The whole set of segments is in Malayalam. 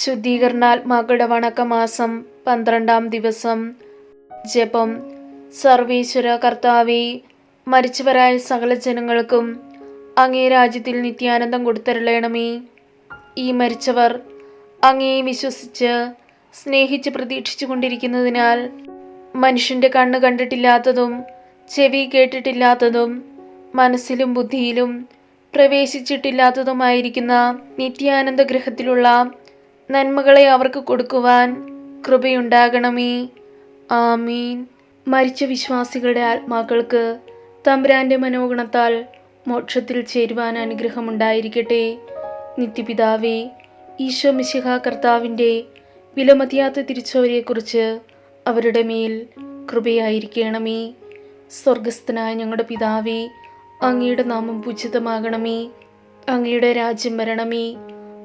ശുദ്ധീകരണാത്മാക്കളുടെ വണക്കമാസം പന്ത്രണ്ടാം ദിവസം. ജപം. സർവീശ്വര കർത്താവി മരിച്ചവരായ സകല ജനങ്ങൾക്കും അങ്ങേ രാജ്യത്തിൽ നിത്യാനന്ദം കൊടുത്തരളയണമേ ഈ മരിച്ചവർ അങ്ങേ വിശ്വസിച്ച് സ്നേഹിച്ച് പ്രതീക്ഷിച്ചു കൊണ്ടിരിക്കുന്നതിനാൽ മനുഷ്യന്റെ കണ്ണ് കണ്ടിട്ടില്ലാത്തതും ചെവി കേട്ടിട്ടില്ലാത്തതും മനസ്സിലും ബുദ്ധിയിലും പ്രവേശിച്ചിട്ടില്ലാത്തതുമായിരിക്കുന്ന നിത്യാനന്ദ ഗ്രഹത്തിലുള്ള നന്മകളെ അവർക്ക് കൊടുക്കുവാൻ കൃപയുണ്ടാകണമേ. ആമീൻ. മരിച്ച വിശ്വാസികളുടെ ആത്മാക്കൾക്ക് തമ്പുരാന്റെ മനോഗുണത്താൽ മോക്ഷത്തിൽ ചേരുവാൻ അനുഗ്രഹമുണ്ടായിരിക്കട്ടെ. നിത്യപിതാവേ ഈശോ മിശിഹ കർത്താവിന്റെ വിലമതിയാത്ത തിരിച്ചവരെക്കുറിച്ച് അവരുടെ മേൽ കൃപയായിരിക്കണമേ. സ്വർഗസ്ഥനായ ഞങ്ങളുടെ പിതാവേ അങ്ങയുടെ നാമം പൂജിതമാകണമേ. അങ്ങയുടെ രാജ്യം വരണമേ.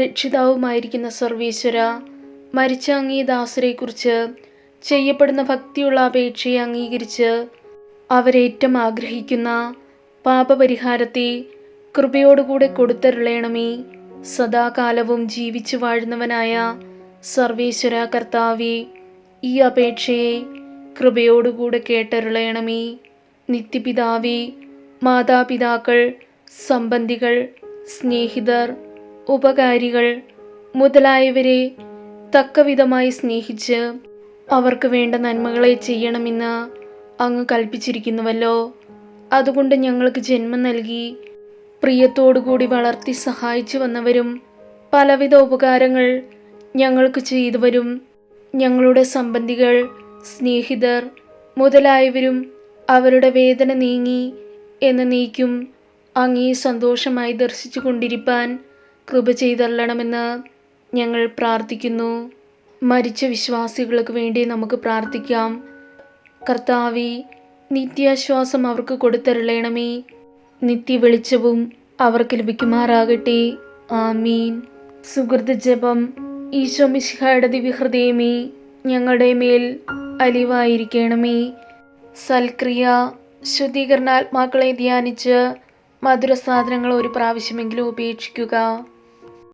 രക്ഷിതാവുമായിരിക്കുന്ന സർവീശ്വര മരിച്ച അങ്ങേ ദാസരെക്കുറിച്ച് ചെയ്യപ്പെടുന്ന ഭക്തിയുള്ള അപേക്ഷയെ അംഗീകരിച്ച് അവരേറ്റം ആഗ്രഹിക്കുന്ന പാപപരിഹാരത്തെ കൃപയോടുകൂടെ കൊടുത്തരുളയണമേ സദാകാലവും ജീവിച്ചു വാഴുന്നവനായ സർവേശ്വര കർത്താവെ ഈ അപേക്ഷയെ കൃപയോടുകൂടെ കേട്ടരുളയണമേ നിത്യപിതാവേ മാതാപിതാക്കൾ സംബന്ധികൾ സ്നേഹിതർ ഉപകാരികൾ മുതലായവരെ തക്കവിധമായി സ്നേഹിച്ച് അവർക്ക് വേണ്ട നന്മകളെ ചെയ്യണമെന്ന് അങ്ങ് കൽപ്പിച്ചിരിക്കുന്നുവല്ലോ. അതുകൊണ്ട് ഞങ്ങൾക്ക് ജന്മം നൽകി പ്രിയത്തോടുകൂടി വളർത്തി സഹായിച്ചു വന്നവരും പലവിധ ഉപകാരങ്ങൾ ഞങ്ങൾക്ക് ചെയ്തവരും. ഞങ്ങളുടെ സംബന്ധികൾ സ്നേഹിതർ മുതലായവരും അവരുടെ വേദന നീങ്ങി എന്ന നീക്കും അങ്ങേ സന്തോഷമായി ദർശിച്ചു കൊണ്ടിരിപ്പാൻ കൃപ ചെയ്തള്ളണമെന്ന് ഞങ്ങൾ പ്രാർത്ഥിക്കുന്നു. മരിച്ച വിശ്വാസികൾക്ക് വേണ്ടി നമുക്ക് പ്രാർത്ഥിക്കാം. കർത്താവി നിത്യാശ്വാസം അവർക്ക് കൊടുത്തരുളയണമേ നിത്യവെളിച്ചവും അവർക്ക് ലഭിക്കുമാറാകട്ടെ. ആമീൻ. സുഹൃത് ജപം. ഈശോ മിശിഹായുടെ ദിവ്യഹൃദയമേ ഞങ്ങളുടെ മേൽ അലിവായിരിക്കണമേ. സൽക്രിയ ശുദ്ധീകരണാത്മാക്കളെ ധ്യാനിച്ച് മധുര സാധനങ്ങൾ ഒരു പ്രാവശ്യമെങ്കിലും ഉപേക്ഷിക്കുക.